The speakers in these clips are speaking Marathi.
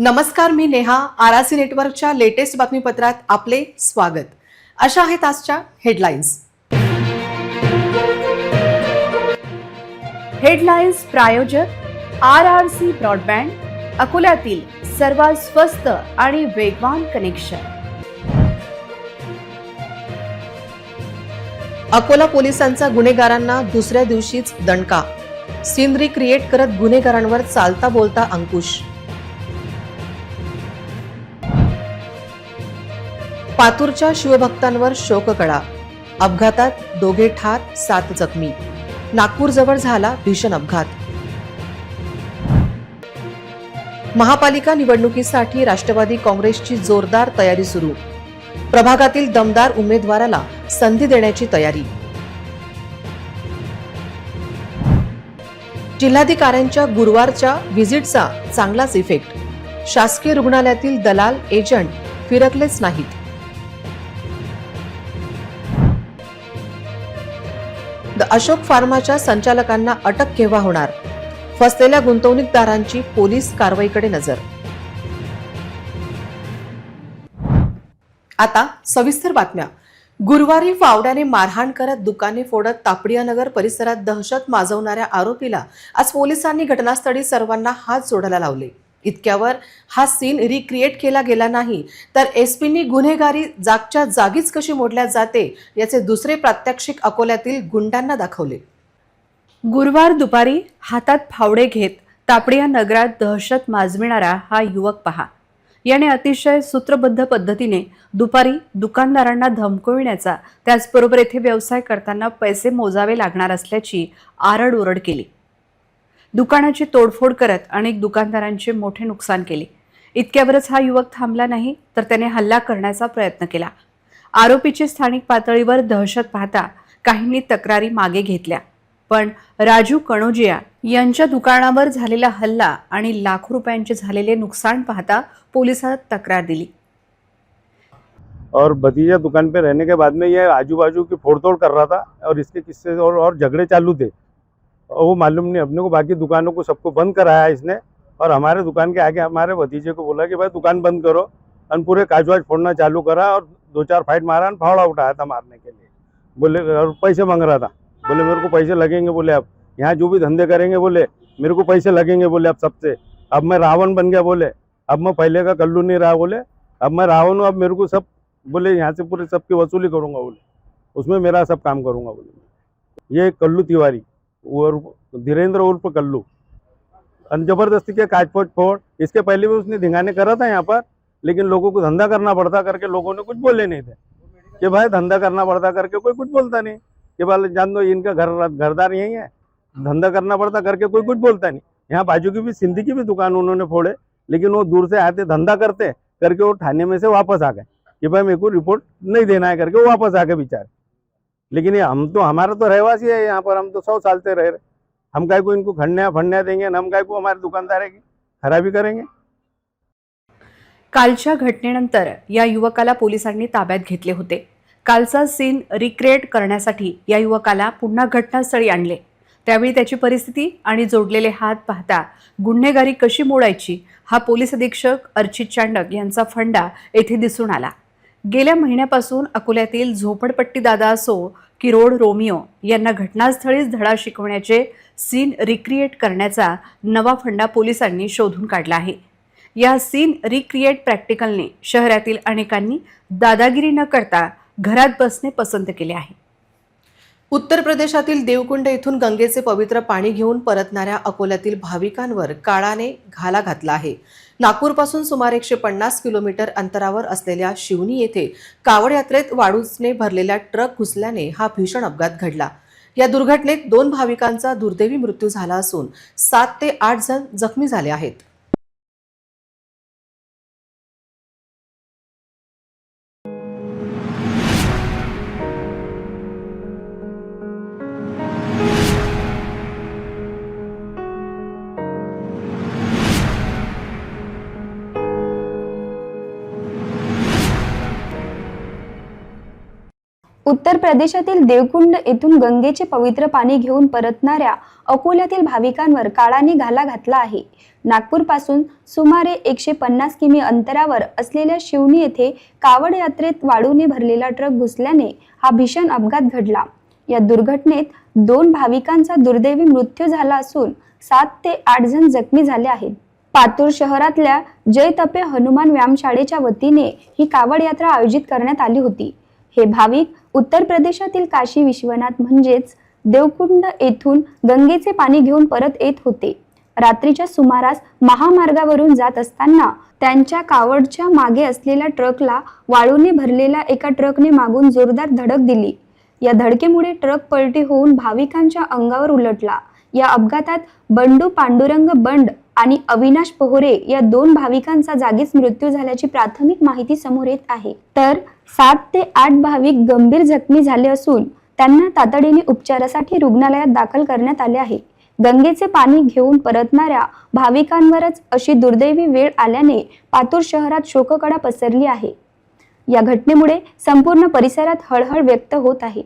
नमस्कार मी नेहा आरासी नेटवर्कच्या लेटेस्ट बातमीपत्रात आपले स्वागत. अशा आहेत आजच्या हेडलाईन्स. हेडलाईन्स प्रायोजक आर आर सी ब्रॉडबँड अकोल्यातील सर्वात स्वस्त आणि वेगवान कनेक्शन. अकोला पोलिसांचा गुन्हेगारांना दुसऱ्या दिवशीच दणका. सिनरी क्रिएट करत गुन्हेगारांवर चालता बोलता अंकुश. पातूरच्या शिवभक्तांवर शोककळा. अपघातात दोघे ठार सात जखमी. नागपूरजवळ झाला भीषण अपघात. महापालिका निवडणुकीसाठी राष्ट्रवादी काँग्रेसची जोरदार तयारी सुरू. प्रभागातील दमदार उमेदवाराला संधी देण्याची तयारी. जिल्हाधिकाऱ्यांच्या गुरुवारच्या व्हिजिटचा चांगलाच इफेक्ट. शासकीय रुग्णालयातील दलाल एजंट फिरकलेच नाहीत. अशोक फार्माच्या संचालकांना अटक केव्हा होणार? फसलेल्या गुंतवणूकदारांची पोलीस कारवाईकडे नजर. आता सविस्तर बातम्या. गुरुवारी फावड्याने मारहाण करत दुकाने फोडत तापडियानगर परिसरात दहशत माजवणाऱ्या आरोपीला आज पोलिसांनी घटनास्थळी सर्वांना हात जोडायला लावले. इतक्यावर हा सीन रिक्रिएट केला गेला नाही. तर एस पीनी गुन्हेगारी जागच्या जागीच कशी मोडल्या जाते याचे दुसरे प्रात्यक्षिक अकोल्यातील गुंडांना दाखवले. गुरुवार दुपारी हातात फावडे घेत तापडिया नगरात दहशत माजविणारा हा युवक पहा. याने अतिशय सूत्रबद्ध पद्धतीने दुपारी दुकानदारांना धमकविण्याचा त्याचबरोबर येथे व्यवसाय करताना पैसे मोजावे लागणार असल्याची आरडओरड केली. दुकानाची तोडफोड करत अनेक दुकानदारांचे मोठे नुकसान केले. इतक्यावरच हा युवक थांबला नाही तर त्याने हल्ला करण्याचा प्रयत्न केला. आरोपीची स्थानिक पातळीवर दहशत पाहता काहींनी तक्रारी मागे घेतल्या. पण राजू कणोजिया यांच्या दुकानावर झालेला हल्ला आणि लाखो रुपयांचे झालेले नुकसान पाहता पोलिसात तक्रार दिली. और भतीजा दुकान पे रहने के बाद में ये आजू बाजू की फोड़ कर रहा था और इसके किस्से और और झगड़े चालू थे। और वो मालूम नहीं, अपने को बाकी दुकानों को सबको बंद कराया इसने। और हमारे दुकान के आगे हमारे भतीजे को बोला कि भाई दुकान बंद करो। और पूरे काजवाज फोड़ना चालू करा और दो चार फाइट मारा और फावड़ा उठाया था मारने के लिए। बोले, और पैसे मांग रहा था। बोले, मेरे को पैसे लगेंगे, बोले, अब यहाँ जो भी धंधे करेंगे, बोले, मेरे को पैसे लगेंगे, बोले, अब सबसे। अब मैं रावण बन गया, बोले। अब मैं पहले का कल्लू नहीं रहा, बोले। अब मैं रावण हूँ, अब मेरे को सब, बोले, यहाँ से पूरे सबकी वसूली करूँगा, बोले। उसमें मेरा सब काम करूँगा, बोले। ये कल्लू तिवारी। और धीरेन्द्र उर्फ़ कल्लू ज़बरदस्ती के काज फोड़। इसके पहले भी उसने धिंगाने करा था यहाँ पर, लेकिन लोगों को धंधा करना पड़ता करके लोगों ने कुछ बोले नहीं थे। कि भाई धंधा करना पड़ता करके कोई कुछ बोलता नहीं। कि भाई जान दो, इनका घर, घरदार यही है। धंधा करना पड़ता करके कोई कुछ बोलता नहीं। यहाँ बाजू की भी, सिंधी की भी दुकान उन्होंने फोड़े, लेकिन वो दूर से आते धंधा करते करके वो थाने में से वापस आ गए। कि भाई मेरे को रिपोर्ट नहीं देना है करके वापस आ गए बेचारे। लेकिन ये हम तो हमारा तो रहवासी है यहाँ पर हम तो सौ साल से रह रहे। हम काय को इनको खंडया फंडया देंगे हम काय को हमारे दुकानदार है की खराबी करेंगे। कालच्या घटनेनंतर या युवकाला पोलिसांनी ताब्यात घेतले होते. कालचा सीन रिक्रिएट करण्यासाठी या युवकाला पुन्हा घटनास्थळी आणले. त्यावेळी त्याची परिस्थिती आणि जोडलेले हात पाहता गुन्हेगारी कशी मोडायची हा पोलीस अधीक्षक अर्चित चांडक यांचा फंडा येथे दिसून आला. गेल्या महिन्यापासून अकोल्यातील झोपडपट्टी दादा असो की रोड रोमिओ यांना घटनास्थळीच धडा शिकवण्याचे सीन रिक्रिएट करण्याचा नवा फंडा पोलिसांनी शोधून काढला आहे. या सीन रिक्रिएट प्रॅक्टिकलने शहरातील अनेकांनी दादागिरी न करता घरात बसणे पसंत केले आहे. उत्तर प्रदेशातील देवकुंड येथून गंगेचे पवित्र पाणी घेऊन परतणाऱ्या अकोल्यातील भाविकांवर काळाने घाला घातला आहे. नागपूरपासून सुमारे एकशे पन्नास किलोमीटर अंतरावर असलेल्या शिवनी येथे कावड यात्रेत वाळूजने भरलेला ट्रक घुसल्याने हा भीषण अपघात घडला. या दुर्घटनेत दोन भाविकांचा दुर्दैवी मृत्यू झाला असून सात ते आठ जण जखमी झाले आहेत. उत्तर प्रदेशातील देवकुंड येथून गंगेचे पवित्र पाणी घेऊन परतणाऱ्या अकोल्यातील भाविकांवर काळाने घाला घातला आहे. नागपूरपासून सुमारे एकशे पन्नास किमी अंतरावर असलेल्या शिवणी येथे कावड यात्रेत वाळूने भरलेला ट्रक घुसल्याने हा भीषण अपघात घडला. या दुर्घटनेत दोन भाविकांचा दुर्दैवी मृत्यू झाला असून सात ते आठ जण जखमी झाले आहेत. पातूर शहरातल्या जयतपे हनुमान व्यायामशाळेच्या वतीने ही कावड यात्रा आयोजित करण्यात आली होती. हे भाविक उत्तर प्रदेशातील काशी विश्वनाथ म्हणजेच देवकुंड येथून गंगेचे पाणी घेऊन परत येत होते. रात्रीच्या सुमारास महामार्गावरून जात असताना त्यांच्या कावडच्या मागे असलेल्या ट्रकला वाळूने भरलेल्या एका ट्रकने मागून जोरदार धडक दिली. या धडकेमुळे ट्रक पलटी होऊन भाविकांच्या अंगावर उलटला. या अपघातात बंडू पांडुरंग बंड आणि अविनाश पोहरे या दोन भाविकांचा जागीच मृत्यू झाल्याची प्राथमिक माहिती समोर येत आहे. तर सात ते आठ भाविक गंभीर जखमी झाले असून त्यांना तातडीने उपचारासाठी रुग्णालयात दाखल करण्यात आले आहे. गंगेचे पाणी घेऊन परतणाऱ्या भाविकांवरच अशी दुर्दैवी वेळ आल्याने पातूर शहरात शोककडा पसरली आहे. या घटनेमुळे संपूर्ण परिसरात हळहळ व्यक्त होत आहे.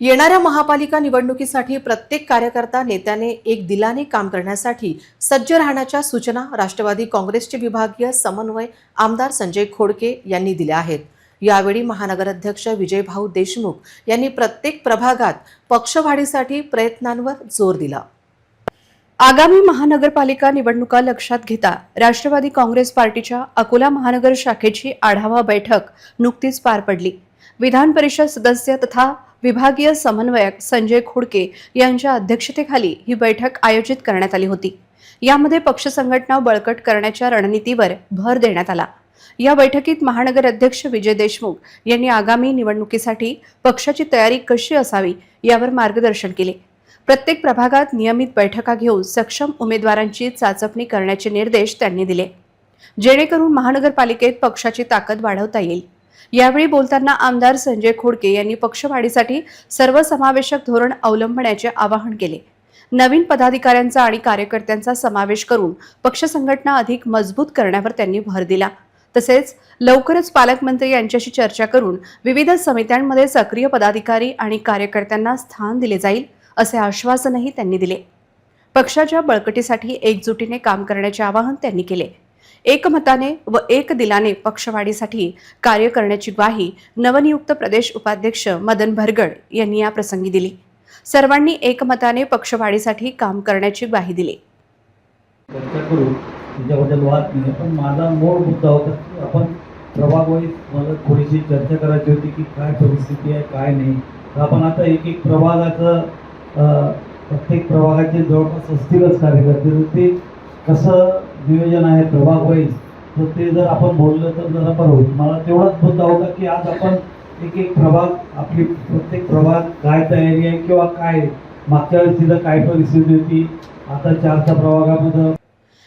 येणाऱ्या महापालिका निवडणुकीसाठी प्रत्येक कार्यकर्ता नेत्याने एक दिलाने काम करण्यासाठी सज्ज राहण्याच्या सूचना राष्ट्रवादी काँग्रेसचे विभागीय समन्वय आमदार संजय खोडके यांनी दिल्या आहेत. यावेळी महानगराध्यक्ष विजयभाऊ देशमुख यांनी प्रत्येक प्रभागात पक्षवाढीसाठी प्रयत्नांवर जोर दिला. आगामी महानगरपालिका निवडणुका लक्षात घेता राष्ट्रवादी काँग्रेस पार्टीच्या अकोला महानगर शाखेची आढावा बैठक नुकतीच पार पडली. विधान परिषद सदस्य तथा विभागीय समन्वयक संजय खोडके यांच्या अध्यक्षतेखाली ही बैठक आयोजित करण्यात आली होती. यामध्ये पक्ष संघटना बळकट करण्याच्या रणनीतीवर भर देण्यात आला. या बैठकीत महानगर अध्यक्ष विजय देशमुख यांनी आगामी निवडणुकीसाठी पक्षाची तयारी कशी असावी यावर मार्गदर्शन केले. प्रत्येक प्रभागात नियमित बैठका घेऊन सक्षम उमेदवारांची चाचपणी करण्याचे निर्देश त्यांनी दिले. जेणेकरून महानगरपालिकेत पक्षाची ताकद वाढवता येईल. यावेळी बोलताना आमदार संजय खोडके यांनी पक्षवाढीसाठी सर्वसमावेशक धोरण अवलंबण्याचे आवाहन केले. नवीन पदाधिकाऱ्यांचा आणि कार्यकर्त्यांचा समावेश करून पक्ष संघटना अधिक मजबूत करण्यावर त्यांनी भर दिला. तसेच लवकरच पालकमंत्री यांच्याशी चर्चा करून विविध समित्यांमध्ये सक्रिय पदाधिकारी आणि कार्यकर्त्यांना स्थान दिले जाईल असे आश्वासनही त्यांनी दिले. पक्षाच्या बळकटीसाठी एकजुटीने काम करण्याचे आवाहन त्यांनी केले. एकमताने व एक दिलाने पक्षवाढीसाठी कार्य करण्याची ग्वाही नवनियुक्त प्रदेश उपाध्यक्ष मदन भरगड यांनी या प्रसंगी दिली. सर्वांनी एकमताने पक्षवाढीसाठी काम करण्याची ग्वाही दिली. चर्चा करू. त्याच्याबद्दल वाद नाही पण माझा मूळ मुद्दा होता की आपण प्रभागवाईज मला थोडीशी चर्चा करायची होती की काय परिस्थिती आहे काय नाही. तर आपण आता एक एक प्रभागाचं प्रत्येक प्रभागाचे जवळपास असतीलच कार्यकर्ते. ते कसं नियोजन आहे प्रभाग होईल. तर ते जर आपण बोललं तर जरा बरं होईल. मला तेवढाच मुद्दा होता की आज आपण एक एक प्रभाग आपली प्रत्येक प्रभाग काय तयारी आहे किंवा काय मागच्या वेळेस तिथं काय परिस्थिती होती आता चारच्या प्रभागामध्ये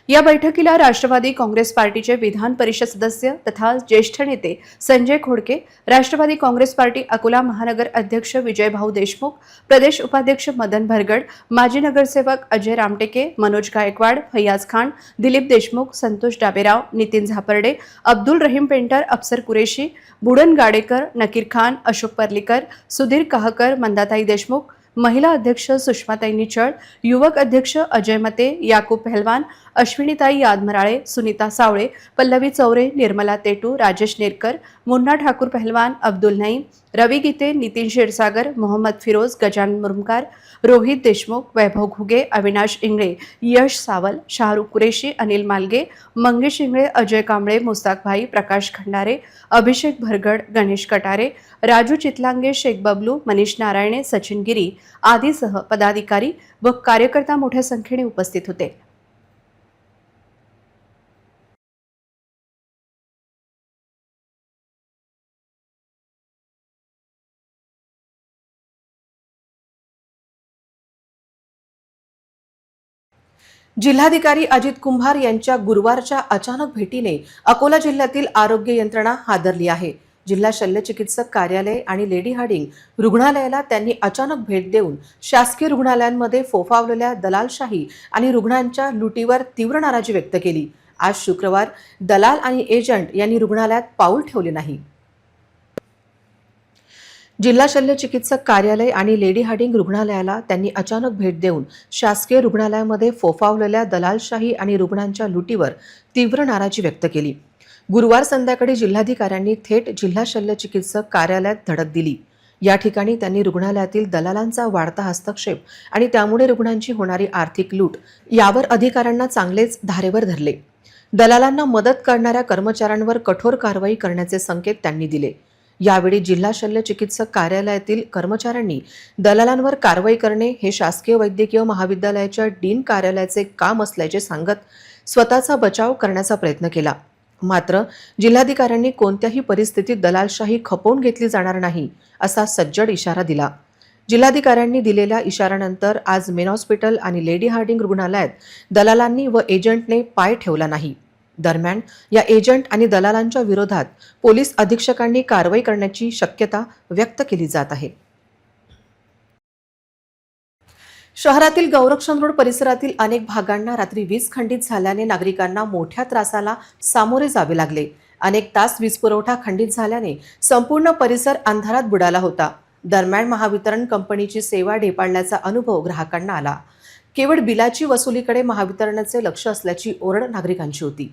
या बैठकीला राष्ट्रवादी काँग्रेस पार्टीचे विधान परिषद सदस्य तथा ज्येष्ठ नेते संजय खोडके राष्ट्रवादी काँग्रेस पार्टी अकोला महानगर अध्यक्ष विजयभाऊ देशमुख प्रदेश उपाध्यक्ष मदन भरगड माजी नगरसेवक अजय रामटेके मनोज गायकवाड फैयाज खान दिलीप देशमुख संतोष डाबेराव नितीन झापर्डे अब्दुल रहीम पेंटर अफसर कुरेशी बुडन गाडेकर नकीर खान अशोक पर्लीकर सुधीर काहकर मंदाताई देशमुख महिला अध्यक्ष सुषमाताई निचळ युवक अध्यक्ष अजय मते याकूब पहलवान अश्विनीताई यादमराळे सुनीता सावळे पल्लवी चौरे निर्मला तेटू राजेश नेरकर मुन्ना ठाकूर पहलवान अब्दुल नईम रवी गीते नितीन क्षीरसागर मोहम्मद फिरोज गजान मुरुमकार रोहित देशमुख वैभव घुगे अविनाश इंगळे यश सावल शाहरुख कुरेशी अनिल मालगे मंगेश इंगळे अजय कांबळे मुस्ताकभाई प्रकाश खंडारे अभिषेक भरगड गणेश कटारे राजू चितलांगे शेख बबलू मनीष नारायणे सचिन गिरी आदीसह पदाधिकारी व कार्यकर्ता मोठ्या संख्येने उपस्थित होते. जिल्हाधिकारी अजित कुंभार यांच्या गुरुवारच्या अचानक भेटीने अकोला जिल्ह्यातील आरोग्य यंत्रणा हादरली आहे. जिल्हा शल्यचिकित्सक कार्यालय आणि लेडी हार्डिंग रुग्णालयाला त्यांनी अचानक भेट देऊन शासकीय रुग्णालयांमध्ये फोफावलेल्या दलालशाही आणि रुग्णांच्या लुटीवर तीव्र नाराजी व्यक्त केली. आज शुक्रवार दलाल आणि एजंट यांनी रुग्णालयात पाऊल ठेवले नाही. जिल्हा शल्य चिकित्सक कार्यालय आणि लेडी हार्डिंग रुग्णालयाला त्यांनी अचानक भेट देऊन शासकीय रुग्णालयामध्ये फोफावलेल्या दलालशाही आणि रुग्णांच्या लुटीवर तीव्र नाराजी व्यक्त केली. गुरुवार संध्याकाळी जिल्हाधिकाऱ्यांनी थेट जिल्हा शल्य चिकित्सक कार्यालयात धडक दिली. या ठिकाणी त्यांनी रुग्णालयातील दलालांचा वाढता हस्तक्षेप आणि त्यामुळे रुग्णांची होणारी आर्थिक लूट यावर अधिकाऱ्यांना चांगलेच धारेवर धरले. दलालांना मदत करणाऱ्या कर्मचाऱ्यांवर कठोर कारवाई करण्याचे संकेत त्यांनी दिले. यावेळी जिल्हा शल्य चिकित्सक कार्यालयातील कर्मचाऱ्यांनी दलालांवर कारवाई करणे हे शासकीय वैद्यकीय महाविद्यालयाच्या डीन कार्यालयाचे काम असल्याचे सांगत स्वतःचा बचाव करण्याचा प्रयत्न केला. मात्र जिल्हाधिकाऱ्यांनी कोणत्याही परिस्थितीत दलालशाही खपवून घेतली जाणार नाही असा सज्जड इशारा दिला. जिल्हाधिकाऱ्यांनी दिलेल्या इशाऱ्यानंतर आज मेन हॉस्पिटल आणि लेडी हार्डिंग रुग्णालयात दलालांनी व एजंटने पाय ठेवला नाही. दरम्यान या एजंट आणि दलालांच्या विरोधात पोलीस अधीक्षकांनी कारवाई करण्याची शक्यता व्यक्त केली जात आहे. शहरातील गौरक्षण रोड परिसरातील अनेक भागांना रात्री वीज खंडित झाल्याने नागरिकांना मोठ्या त्रासाला सामोरे जावे लागले. अनेक तास वीज पुरवठा खंडित झाल्याने संपूर्ण परिसर अंधारात बुडाला होता. दरम्यान महावितरण कंपनीची सेवा ढेपाळण्याचा अनुभव ग्राहकांना आला. केवळ बिलाची वसुलीकडे महावितरणाचे लक्ष असल्याची ओरड नागरिकांची होती.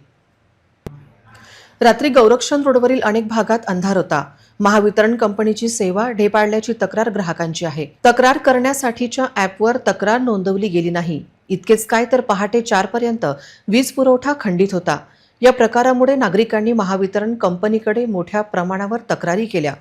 रात्री गौरक्षण रोडवरील अनेक भागात अंधार होता. महावितरण कंपनीची सेवा ढेपाळल्याची तक्रार ग्राहकांची आहे. तक्रार करण्यासाठीच्या ॲपवर तक्रार नोंदवली गेली नाही. इतकेच काय तर पहाटे चारपर्यंत वीज पुरवठा खंडित होता. या प्रकारामुळे नागरिकांनी महावितरण कंपनीकडे मोठ्या प्रमाणावर तक्रारी केल्या.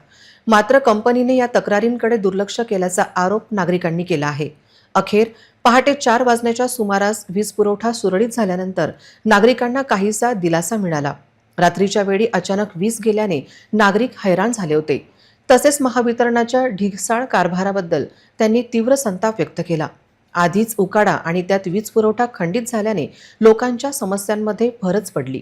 मात्र कंपनीने या तक्रारींकडे दुर्लक्ष केल्याचा आरोप नागरिकांनी केला आहे. अखेर पहाटे चार वाजण्याच्या सुमारास वीज पुरवठा सुरळीत झाल्यानंतर नागरिकांना काहीसा दिलासा मिळाला. रात्रीच्या वेळी अचानक वीज गेल्याने नागरिक हैराण झाले होते. तसेच महावितरणाच्या ढिगसाळ कारभाराबद्दल त्यांनी तीव्र संताप व्यक्त केला. आधीच उकाडा आणि त्यात वीज पुरवठा खंडित झाल्याने लोकांच्या समस्यांमध्ये भरच पडली.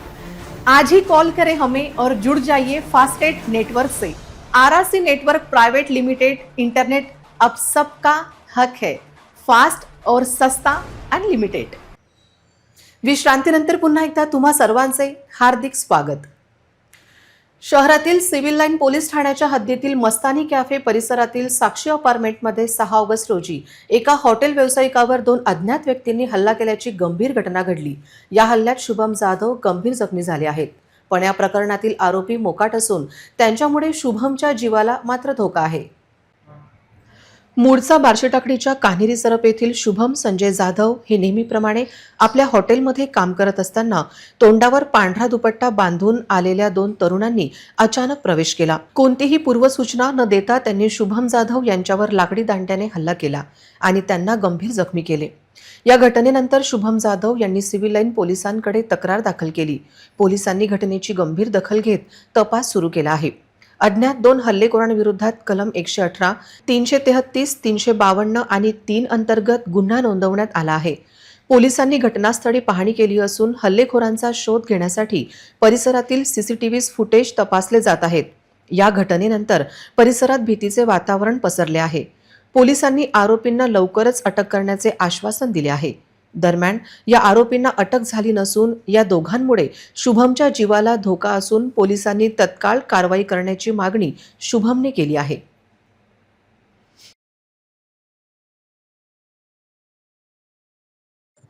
आज ही कॉल करें हमें और जुड़ जाइए फास्टेट नेटवर्क से। RRC network private limited internet अब सबका हक है। फास्ट और सस्ता अनलिमिटेड। विश्रांतीनंतर पुन्हा एकदा तुम्हा सर्वांचे हार्दिक स्वागत। शहरातील सिव्हिल लाईन पोलीस ठाण्याच्या हद्दीतील मस्तानी कॅफे परिसरातील साक्षी अपार्टमेंटमध्ये सहा ऑगस्ट रोजी एका हॉटेल व्यावसायिकावर दोन अज्ञात व्यक्तींनी हल्ला केल्याची गंभीर घटना घडली. या हल्ल्यात शुभम जाधव गंभीर जखमी झाले आहेत. पण या प्रकरणातील आरोपी मोकाट असून त्यांच्यामुळे शुभमच्या जीवाला मात्र धोका आहे. मूळचा बार्शीटाकडीच्या कान्हेरी सरप येथील शुभम संजय जाधव हे नेहमीप्रमाणे आपल्या हॉटेलमध्ये काम करत असताना तोंडावर पांढरा दुपट्टा बांधून आलेल्या दोन तरुणांनी अचानक प्रवेश केला. कोणतीही पूर्वसूचना न देता त्यांनी शुभम जाधव यांच्यावर लाकडी दांड्याने हल्ला केला आणि त्यांना गंभीर जखमी केले. या घटनेनंतर शुभम जाधव यांनी सिव्हिल लाईन पोलिसांकडे तक्रार दाखल केली. पोलिसांनी घटनेची गंभीर दखल घेत तपास सुरू केला आहे. अज्ञात दोन हल्लेखोरांविरोधात कलम एकशे अठरा तीनशे तेहत्तीस तीनशे बावन्न आणि तीन अंतर्गत गुन्हा नोंदवण्यात आला आहे. पोलिसांनी घटनास्थळी पाहणी केली असून हल्लेखोरांचा शोध घेण्यासाठी परिसरातील सीसीटीव्ही फुटेज तपासले जात आहेत. या घटनेनंतर परिसरात भीतीचे वातावरण पसरले आहे. पोलिसांनी आरोपींना लवकरच अटक करण्याचे आश्वासन दिले आहे. दरम्यान या आरोपींना अटक झाली नसून या दोघांमुळे शुभमच्या जीवाला धोका असून पोलिसांनी तत्काळ कारवाई करण्याची मागणी शुभमने केली आहे.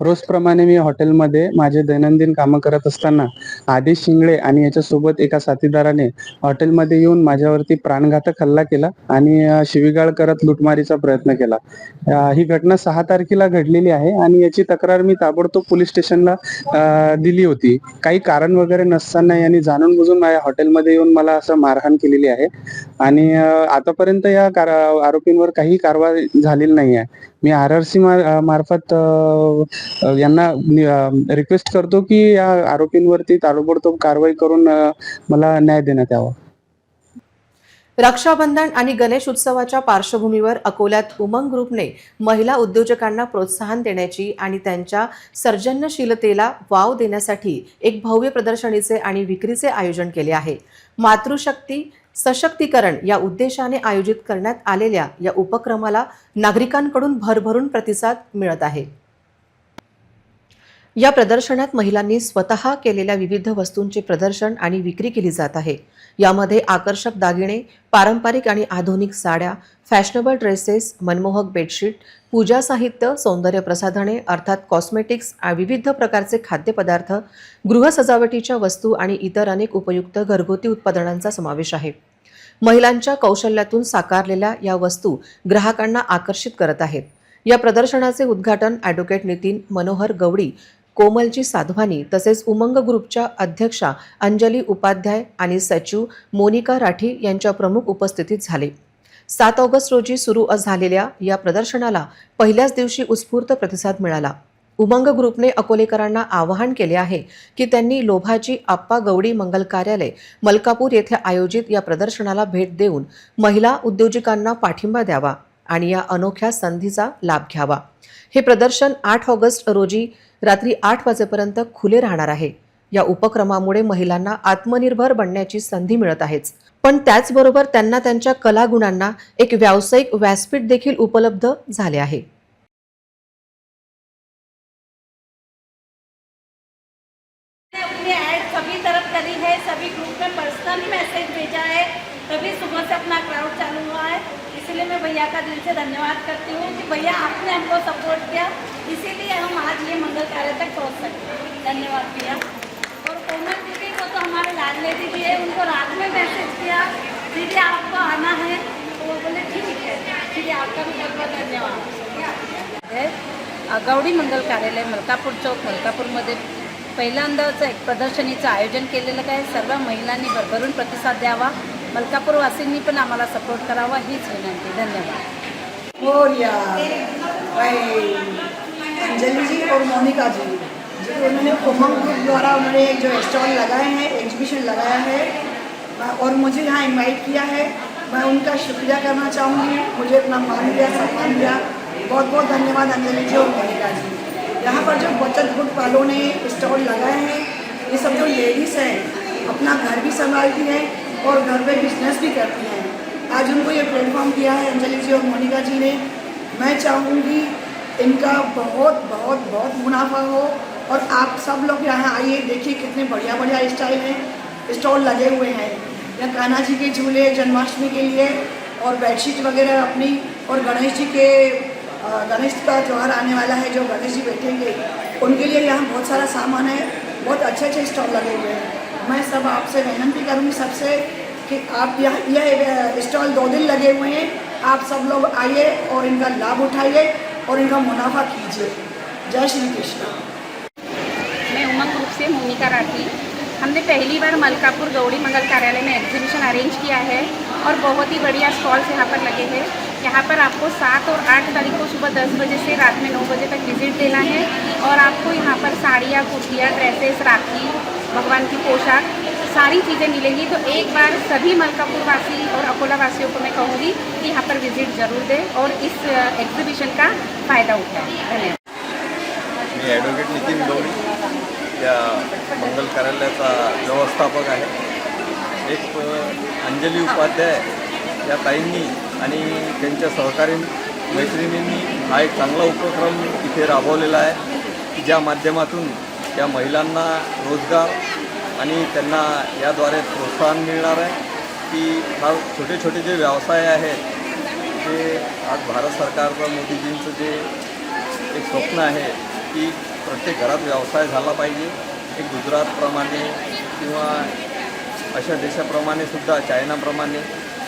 रोजप्रमाणे मी हॉटेलमध्ये माझे दैनंदिन कामं करत असताना आदेश शिंगळे आणि याच्यासोबत एका साथीदाराने हॉटेलमध्ये येऊन माझ्यावरती प्राणघातक हल्ला केला आणि शिवीगाळ करत लुटमारीचा प्रयत्न केला. ही घटना सहा तारखेला घडलेली आहे आणि याची तक्रार मी ताबडतोब पोलीस स्टेशनला दिली होती. काही कारण वगैरे नसताना यांनी जाणून बुजून माझ्या हॉटेलमध्ये येऊन मला असं मारहाण केलेली आहे. आणि आतापर्यंत या आरोपींवर काही कारवाई झालेली नाही आहे. मी आर आर सी मार्फत यांना रिक्वेस्ट करतो की या आरोपींवरती ताबडतोब कारवाई करून मला न्याय देण्यात यावा. रक्षाबंधन आणि गणेश उत्सवाच्या पार्श्वभूमीवर अकोल्यात उमंग ग्रुपने महिला उद्योजकांना प्रोत्साहन देण्याची आणि त्यांच्या सर्जनशीलतेला वाव देण्यासाठी एक भव्य प्रदर्शनीचे आणि विक्रीचे आयोजन केले आहे. मातृशक्ती सशक्तीकरण या उद्देशाने आयोजित करण्यात आलेल्या या उपक्रमाला नागरिकांकडून भरभरून प्रतिसाद मिळत आहे. या प्रदर्शनात महिलांनी स्वतः केलेल्या विविध वस्तूंचे प्रदर्शन आणि विक्री केली जात आहे. यामध्ये आकर्षक दागिने पारंपरिक आणि आधुनिक साड्या फॅशनेबल ड्रेसेस मनमोहक बेडशीट पूजा साहित्य सौंदर्य प्रसाधने अर्थात कॉस्मेटिक्स आणि विविध प्रकारचे खाद्यपदार्थ गृहसजावटीच्या वस्तू आणि इतर अनेक उपयुक्त घरगुती उत्पादनांचा समावेश आहे. महिलांच्या कौशल्यातून साकारलेल्या या वस्तू ग्राहकांना आकर्षित करत आहेत. या प्रदर्शनाचे उद्घाटन ॲडव्होकेट नितीन मनोहर गवडी कोमलची साधवानी तसेच उमंग ग्रुपच्या अध्यक्षा अंजली उपाध्याय आणि सचिव मोनिका राठी यांच्या प्रमुख उपस्थितीत झाले. सात ऑगस्ट रोजी सुरू झालेल्या या प्रदर्शनाला पहिल्याच दिवशी उत्स्फूर्त प्रतिसाद मिळाला. उमंग ग्रुपने अकोलेकरांना आवाहन केले आहे की त्यांनी लोभाची आप्पा गवडी मंगल कार्यालय मलकापूर येथे आयोजित या प्रदर्शनाला भेट देऊन महिला उद्योजकांना पाठिंबा द्यावा आणि या अनोख्या संधीचा लाभ घ्यावा. हे प्रदर्शन आठ ऑगस्ट रोजी रात्री आठ वाजेपर्यंत खुले राहणार आहे. या उपक्रमामुळे महिलांना आत्मनिर्भर बनण्याची संधी मिळत आहेच. पण त्याचबरोबर त्यांना त्यांच्या कलागुणांना एक व्यावसायिक व्यासपीठ देखील उपलब्ध झाले आहे. सभी तरफ करी है सभी ग्रुप में पर्सनली मैसेज भेजा है तभी सुबह से अपना क्राउड चालू हुआ है इसलिए मैं भैया का दिल से धन्यवाद करती हूँ कि भैया आपने हमको सपोर्ट किया। इसीलिए हम आज ये मंगल कार्य तक पहुँच सके धन्यवाद भैया। और कोमल दीदी को तो हमारे लाडले दीदी है उनको रात में मैसेज किया। दीदी आपको आना है। तो वो बोले ठीक है। ठीक है आपका भी बहुत बहुत धन्यवाद। है गौडी मंगल कार्यालय मलकापूर चौक मलकापूरमध्ये पहिल्यांदाच एक प्रदर्शनीचं आयोजन केलेलं काय सर्व महिलांनी भरभरून प्रतिसाद द्यावा. मलकापूरवासींनी पण आम्हाला सपोर्ट करावा, हीच विनंती. धन्यवाद. भाई अंजलि जी और मोनिका जी, जो, उन्होंने उमंग ग्रुप द्वारा उन्होंने जो स्टॉल लगाए हैं एग्जीबिशन लगाया है। और मुझे यहाँ इनवाइट किया है। मैं उनका शुक्रिया करना चाहूँगी। मुझे अपना मान दिया, सम्मान दिया। बहुत बहुत धन्यवाद अंजलि जी और मोनिका जी। यहाँ पर जो बचत ग्रुप वालों ने स्टॉल लगाए हैं, ये सब जो लेडीज़ हैं, अपना घर भी संभालती हैं। और घर पे बिज़नेस भी करती हैं। आज उनको ये प्लेटफॉर्म दिया है, अंजलि जी और मोनिका जी ने। मैं चाहूँगी इनका बहुत बहुत बहुत मुनाफा हो और आप सब लोग यहाँ आइए, देखिए कितने बढ़िया बढ़िया स्टाइल हैं। स्टॉल लगे हुए हैं। यहाँ कान्हा जी के झूले, जन्माष्टमी के लिए और बेडशीट वगैरह अपनी और गणेश जी के गणेश का त्यौहार आने वाला है, जो गणेश जी बैठेंगे। उनके लिए यहाँ बहुत सारा सामान है, बहुत अच्छे अच्छे स्टॉल लगे हुए हैं। मैं सब आपसे विनंती करूँगी सबसे कि आप यहाँ, यह स्टॉल दो दिन लगे हुए हैं। आप सब लोग आइए और इनका लाभ उठाइए और इनका मुनाफा कीजिए। जय श्री कृष्ण। मैं उमंग ग्रुप से मोनिका राठी हमने पहली बार मलकापुर गौड़ी मंगल कार्यालय में एग्जीबिशन अरेंज किया है और बहुत ही बढ़िया स्टॉल्स यहाँ पर लगे हैं। यहाँ पर आपको सात और आठ तारीख को सुबह दस बजे से रात में नौ बजे तक विज़िट देना है और आपको यहाँ पर साड़ियाँ, कुर्तियाँ ड्रेसेस राखी भगवान की पोशाक सारी चीज़ें मिलेंगी। तो एक बार सभी मलकापुर वासी और अकोला वासियों को मैं कहूँगी कि यहाँ पर विजिट ज़रूर दें और इस एग्जीबिशन का फ़ायदा उठाएं। धन्यवाद। मी ॲडव्होकेट नितीन गौरी या मंगल कार्यालयाचा व्यवस्थापक आहे. एक अंजली उपाध्याय या ताईंनी आणि त्यांच्या सहकारी मैत्रिणींनी हा एक चांगला उपक्रम इथे राबवलेला आहे की ज्या माध्यमातून त्या महिलांना रोजगार आणि त्यांना याद्वारे प्रोत्साहन मिळणार आहे. की फार छोटे छोटे जे व्यवसाय आहेत ते आज भारत सरकारचं मोदीजींचं जे एक स्वप्न आहे की प्रत्येक घरात व्यवसाय झाला पाहिजे. एक गुजरातप्रमाणे किंवा अशा देशाप्रमाणे सुद्धा चायनाप्रमाणे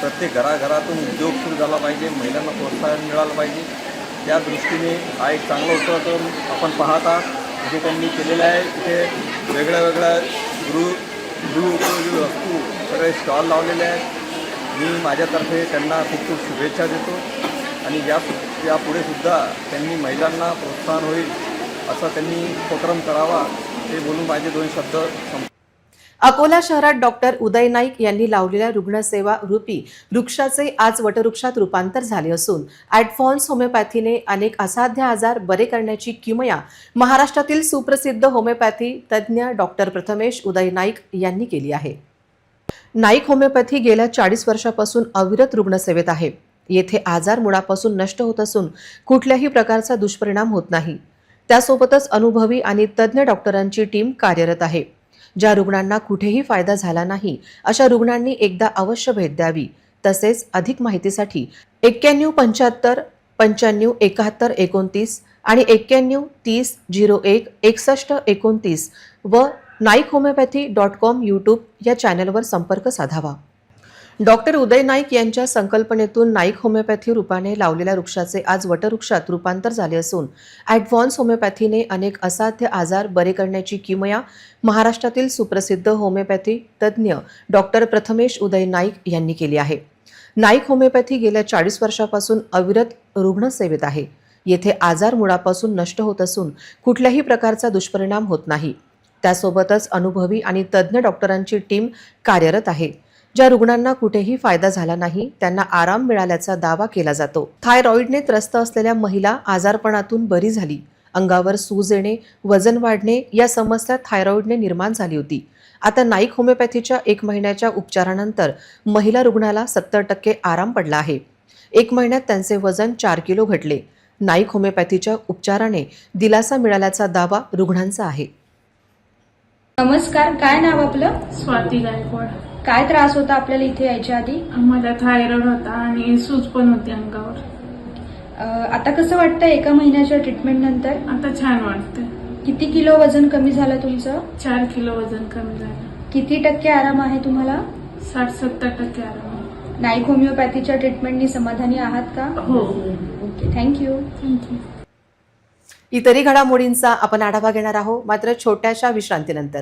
प्रत्येक घराघरातून उद्योग सुरू झाला पाहिजे महिलांना प्रोत्साहन मिळालं पाहिजे. त्या दृष्टीने हा एक चांगला उपक्रम आपण पाहत आहात. जे त्यांनी केलेलं आहे इथे वेगळ्या वेगळ्या गृह गृहउपयोगी वस्तू सगळे स्टॉल लावलेले आहेत. मी माझ्यातर्फे त्यांना खूप खूप शुभेच्छा देतो. आणि या यापुढे सुद्धा त्यांनी महिलांना प्रोत्साहन होईल असा त्यांनी उपक्रम करावा हे बोलून माझे दोन शब्द संप अकोला शहरात डॉक्टर उदय नाईक यांनी लावलेल्या रुग्णसेवा रूपी वृक्षाचे आज वटवृक्षात रूपांतर झाले असून ॲडफॉन्स होमिओपॅथीने अनेक असाध्य आजार बरे करण्याची किमया महाराष्ट्रातील सुप्रसिद्ध होमिओपॅथी तज्ज्ञ डॉक्टर प्रथमेश उदय नाईक यांनी केली आहे. नाईक होमिओपॅथी गेल्या चाळीस वर्षापासून अविरत रुग्णसेवेत आहे. येथे आजार मुळापासून नष्ट होत असून कुठल्याही प्रकारचा दुष्परिणाम होत नाही. त्यासोबतच अनुभवी आणि तज्ज्ञ डॉक्टरांची टीम कार्यरत आहे. ज्या रुग्णांना कुठेही फायदा झाला नाही अशा रुग्णांनी एकदा अवश्य भेट द्यावी. तसेच अधिक माहितीसाठी एक्क्याण्णव पंच्याहत्तर पंच्याण्णव एकाहत्तर एकोणतीस आणि एक्क्याण्णव तीस झिरो एक एकसष्ट एकोणतीस व Naik homeopathy dot com YouTube या चॅनलवर संपर्क साधावा. डॉक्टर उदय नाईक यांच्या संकल्पनेतून नाईक होमिओपॅथी रूपाने लावलेल्या वृक्षाचे आज वटवृक्षात रूपांतर झाले असून ॲडव्हान्स होमिओपॅथीने अनेक असाध्य आजार बरे करण्याची किमया महाराष्ट्रातील सुप्रसिद्ध होमिओपॅथी तज्ज्ञ डॉक्टर प्रथमेश उदय नाईक यांनी केली आहे. नाईक होमिओपॅथी गेल्या चाळीस वर्षापासून अविरत रुग्णसेवेत आहे. येथे आजार मुळापासून नष्ट होत असून कुठल्याही प्रकारचा दुष्परिणाम होत नाही. त्यासोबतच अनुभवी आणि तज्ज्ञ डॉक्टरांची टीम कार्यरत आहे. ज्या रुग्णांना कुठेही फायदा झाला नाही त्यांना आराम मिळाल्याचा दावा केला जातो. थायरॉइडने त्रस्त असलेल्या महिला आजारपणातून बरी झाली. अंगावर सूज येणे वजन वाढणे या समस्या थायरॉइडने निर्माण झाली होती. आता नाईक होमिओपॅथीच्या एक महिन्याच्या उपचारानंतर महिला रुग्णाला सत्तर टक्के आराम पडला आहे. एक महिन्यात त्यांचे वजन चार किलो घटले. नाईक होमिओपॅथीच्या उपचाराने दिलासा मिळाल्याचा दावा रुग्णांचा आहे. नमस्कार काय नाव आपलं? स्वाती गायकवाड. काय त्रास होता आपल्याला इथे यायच्या आधी? मला थायरॉइड होता आणि सूज पण होती अंगावर. अ, आता कसं वाटतं एका महिन्याच्या ट्रीटमेंट नंतर? आता छान वाटते किती किलो वजन कमी झालं तुमचं? चार किलो वजन कमी झालं. किती टक्के आराम आहे तुम्हाला? साठ सत्तर टक्के आराम आहे. नाईक होमिओपॅथीच्या ट्रीटमेंटनी समाधानी आहात का? हो. ओके थँक्यू थँक्यू इतरही घडामोडींचा आपण आढावा घेणार आहोत मात्र छोट्याशा विश्रांतीनंतर.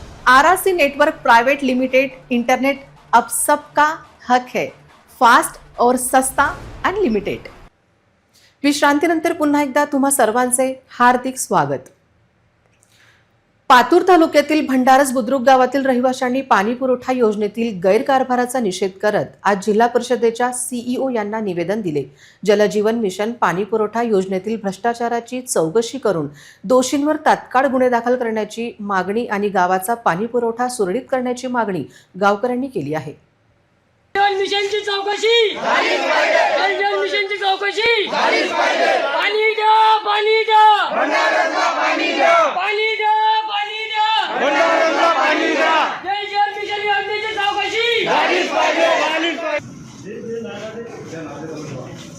R R C network private limited internet अब सबका हक है फास्ट और सस्ता अनलिमिटेड विश्रांतीनंतर पुन्हा एकदा तुम्हा सर्वांचे हार्दिक स्वागत. पातूर तालुक्यातील भंडारस बुद्रुक गावातील रहिवाशांनी पाणी पुरवठा योजनेतील गैरकारभाराचा निषेध करत आज जिल्हा परिषदेच्या सीईओ यांना निवेदन दिले. जलजीवन मिशन पाणी पुरवठा योजनेतील भ्रष्टाचाराची चौकशी करून दोषींवर तात्काळ गुन्हे दाखल करण्याची मागणी आणि गावाचा पाणी पुरवठा सुरळीत करण्याची मागणी गावकऱ्यांनी केली आहे. मिशनची चौकशी! मिशनची चौकशी! पाणी द्या पाणी द्या! पाणी द्या!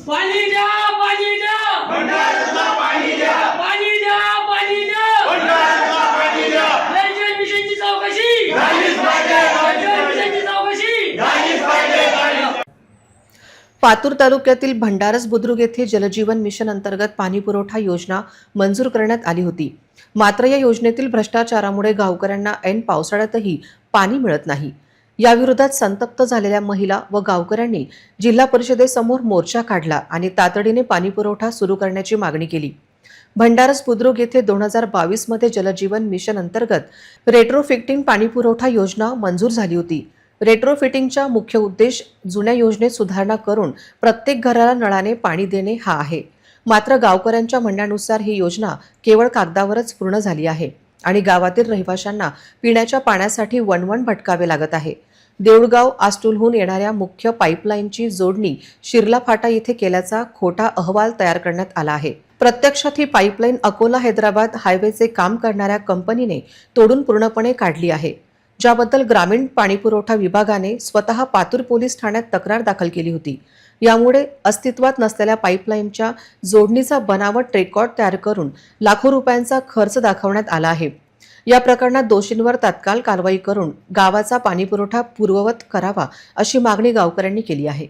पाणी द्या पाणी द्या पाणी द्या पाणी द्या पाणी द्या जल मिशनची चौकशी जल मिशनची चौकशी पातूर तालुक्यातील भंडारस बुद्रुक येथे जलजीवन मिशन अंतर्गत पाणी पुरवठा योजना मंजूर करण्यात आली होती. मात्र या योजनेतील भ्रष्टाचारामुळे गावकऱ्यांना ऐन पावसाळ्यातही पाणी मिळत नाही. याविरोधात संतप्त झालेल्या महिला व गावकऱ्यांनी जिल्हा परिषदेसमोर मोर्चा काढला आणि तातडीने पाणी पुरवठा सुरू करण्याची मागणी केली. भंडारस बुद्रुक येथे दोन हजार बावीसमध्ये जलजीवन मिशन अंतर्गत रेट्रोफिटिंग पाणी पुरवठा योजना मंजूर झाली होती. रेट्रोफिटिंगचा मुख्य उद्देश जुन्या योजनेत सुधारणा करून प्रत्येक घराला नळाने पाणी देणे हा आहे. मात्र गावकऱ्यांच्या म्हणण्यानुसार ही योजना केवळ कागदावरच पूर्ण झाली आहे आणि गावातील रहिवाशांना पिण्याच्या पाण्यासाठी वणवण भटकावे लागत आहे. देऊळगाव आस्टूलहून येणाऱ्या मुख्य पाईपलाईनची जोडणी शिरला फाटा येथे केल्याचा खोटा अहवाल तयार करण्यात आला आहे. प्रत्यक्षात ही पाईपलाईन अकोला हैदराबाद हायवेचे काम करणाऱ्या कंपनीने तोडून पूर्णपणे काढली आहे. ज्याबद्दल ग्रामीण पाणीपुरवठा विभागाने स्वतः पातूर पोलीस ठाण्यात तक्रार दाखल केली होती. यामुळे अस्तित्वात नसलेल्या पाईपलाईनच्या जोडणीचा बनावट रेकॉर्ड तयार करून लाखो रुपयांचा खर्च दाखवण्यात आला आहे. या प्रकरणात दोषींवर तात्काळ कारवाई करून गावाचा पाणीपुरवठा पूर्ववत करावा अशी मागणी गावकऱ्यांनी केली आहे.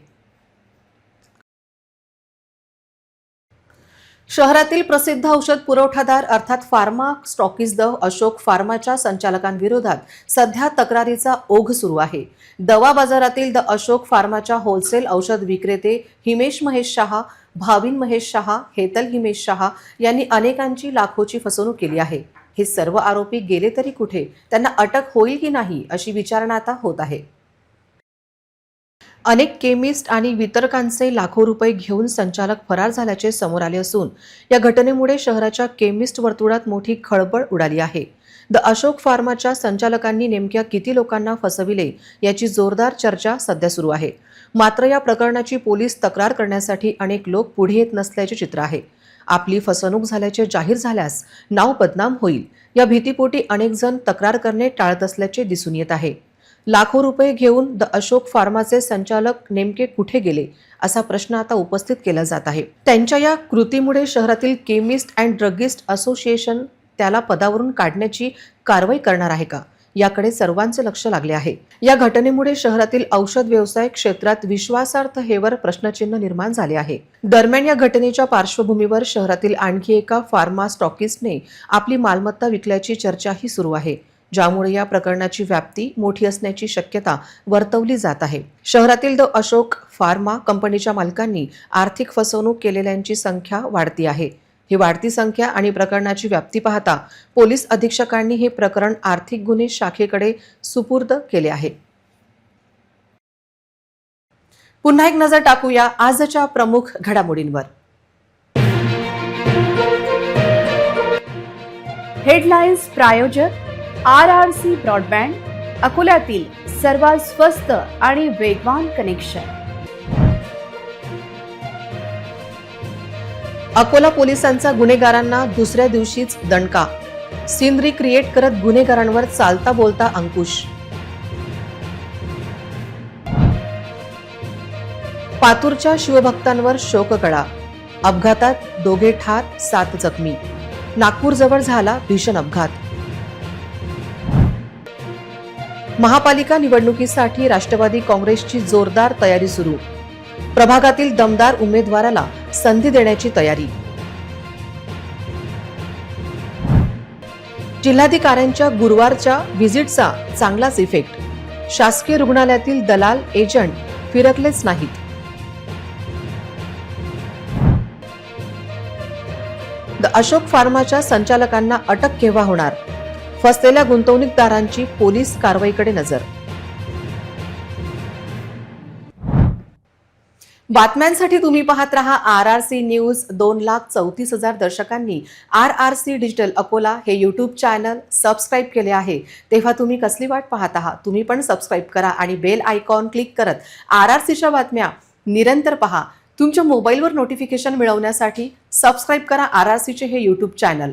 शहरातील प्रसिद्ध औषध पुरवठादार अर्थात फार्मा स्टॉकीज द अशोक फार्माच्या संचालकांविरोधात सध्या तक्रारीचा ओघ सुरू आहे. दवा बाजारातील द अशोक फार्माच्या होलसेल औषध विक्रेते हिमेश महेश शहा भाविन महेश शहा हेतल हिमेश शहा यांनी अनेकांची लाखोची फसवणूक केली आहे. हे सर्व आरोपी गेले तरी कुठे? त्यांना अटक होईल की नाही अशी विचारणा आता होत आहे. अनेक केमिस्ट आणि वितरकांचे लाखो रुपये घेऊन संचालक फरार झाल्याचे समोर आले असून या घटनेमुळे शहराच्या केमिस्ट वर्तुळात मोठी खळबळ उडाली आहे. द अशोक फार्माच्या संचालकांनी नेमक्या किती लोकांना फसविले याची जोरदार चर्चा सध्या सुरू आहे. मात्र या प्रकरणाची पोलीस तक्रार करण्यासाठी अनेक लोक पुढे येत नसल्याचे चित्र आहे. आपली फसवणूक झाल्याचे जाहीर झाल्यास नाव बदनाम होईल. या भीतीपोटी अनेक जण तक्रार करणे टाळत असल्याचे दिसून येत आहे. लाखो रुपये घेऊन द अशोक फार्माचे संचालक नेमके कुठे गेले असा प्रश्न आता उपस्थित केला जात आहे. त्यांच्या या कृतीमुळे शहरातील केमिस्ट अँड ड्रगिस्ट असोसिएशन त्याला पदावरून काढण्याची कारवाई करणार आहे का? याकडे सर्वांचे लक्ष लागले आहे. या घटनेमुळे शहरातील औषध व्यवसाय क्षेत्रात विश्वासार्थ हेवर प्रश्नचिन्ह निर्माण झाले आहे. दरम्यान या घटनेच्या पार्श्वभूमीवर शहरातील आणखी एका फार्मा स्टॉकिस्टने आपली मालमत्ता विकल्याची चर्चाही सुरू आहे. ज्यामुळे या प्रकरणाची व्याप्ती मोठी असण्याची शक्यता वर्तवली जात आहे. शहरातील द अशोक फार्मा कंपनीच्या मालकांनी आर्थिक फसवणूक केलेल्यांची संख्या वाढती आहे. ही वाढती संख्या आणि प्रकरणाची व्याप्ती पाहता पोलीस अधीक्षकांनी हे प्रकरण आर्थिक गुन्हे शाखेकडे सुपूर्द केले आहे. पुन्हा एक नजर टाकूया आजच्या प्रमुख घडामोडींवर. हेडलाईन्स प्रायोजक आर आर सी ब्रॉडबँड अकोल्यातील सर्वात स्वस्त आणि वेगवान कनेक्शन. अकोला पोलिसांचा गुन्हेगारांना दुसऱ्या दिवशीच दणका. सिनरी क्रिएट करत गुन्हेगारांवर चालता बोलता अंकुश. पातूरच्या शिवभक्तांवर शोककळा. अपघातात दोघे ठार सात जखमी. नागपूरजवळ झाला भीषण अपघात. महापालिका निवडणुकीसाठी राष्ट्रवादी काँग्रेसची जोरदार तयारी सुरू. प्रभागातील दमदार उमेदवाराला संधी देण्याची तयारी. जिल्हाधिकाऱ्यांच्या गुरुवारच्या व्हिजिटचा चांगलाच इफेक्ट. शासकीय रुग्णालयातील दलाल एजंट फिरकलेच नाहीत. द अशोक फार्माच्या संचालकांना अटक केव्हा होणार? फसलेल्या गुंतवणूकदारांची पोलीस कारवाईकडे नजर. बातम्यांसाठी तुम्ही पाहत रहा आर आर सी न्यूज दोन लाख चौतीस हजार दर्शकांनी. R R C digital Akola हे यूट्यूब चॅनल सबस्क्राईब केले आहे. तेव्हा तुम्ही कसली वाट पाहत आहात? तुम्ही पण सबस्क्राईब करा आणि बेल आयकॉन क्लिक करत आर आर सीच्या बातम्या निरंतर पहा. तुमच्या मोबाईलवर नोटिफिकेशन मिळवण्यासाठी सबस्क्राईब करा आर आर सीचे हे यूट्यूब चॅनल.